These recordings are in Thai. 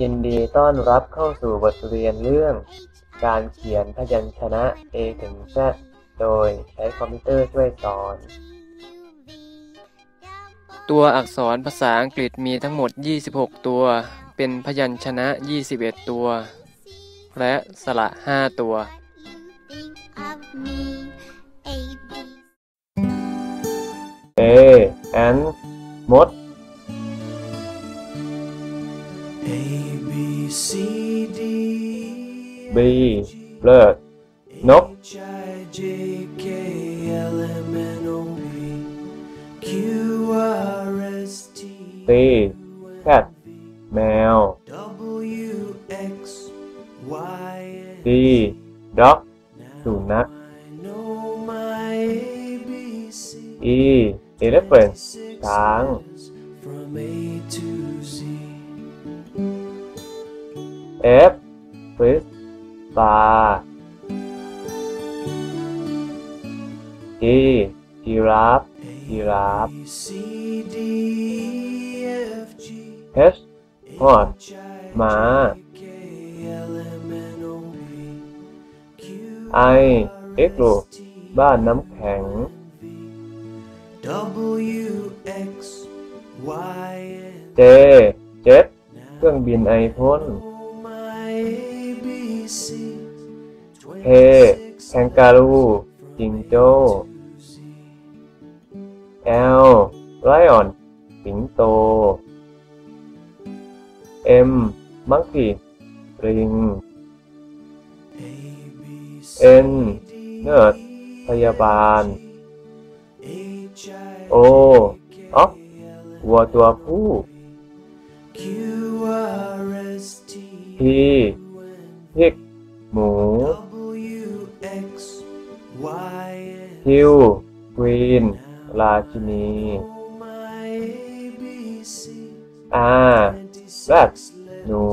ยินดีต้อนรับเข้าสู่บทเรียนเรื่อง การเขียนพยัญชนะ A ถึง Z โดยใช้คอมพิวเตอร์ช่วยสอน ตัวอักษรภาษาอังกฤษมีทั้งหมด 26 ตัว เป็นพยัญชนะ 21 ตัว และสระ 5 ตัว of me, A, B, A and มด B C D B เลิกนก H I J K L M N O P Q R S T C cat แมว W X Y and D dog สุนัข I know my ABC E elephant ช้าง from A to Z เอฟฟิสตาจีจีราฟจีราฟสหอดมาไอเอ็กโลบ้านน้ำแข็ง J เจ็ตเครื่องบินไอพ่น เคแคนการูจิงโจ้แอลไลออน สิงโต เอ็ม มังคีลิง เอ็น เนิร์ด พยาบาล โออ๋อวัวตัวผู้ P เห็ด หมู ฮิวควีน ราชินีอารักหนู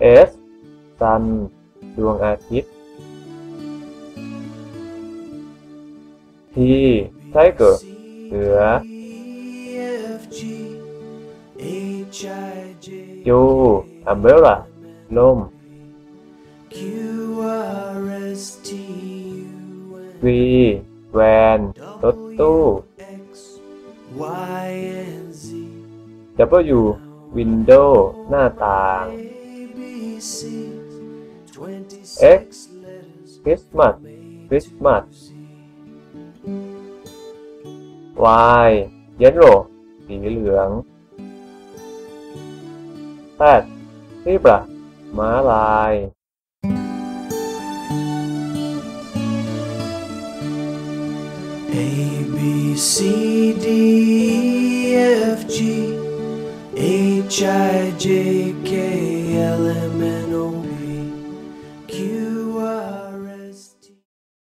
เอสซัน ดวงอาทิตย์ทีไทเกอร์เสือ H I J U umbrella ล่ม Q R S T U V van รถตู้ X Y and Z W window หน้าต่าง ABC X Christmas Christmas Y yellow สีเหลือง Z zebra ม้าลาย A B C D F G H I J K L M N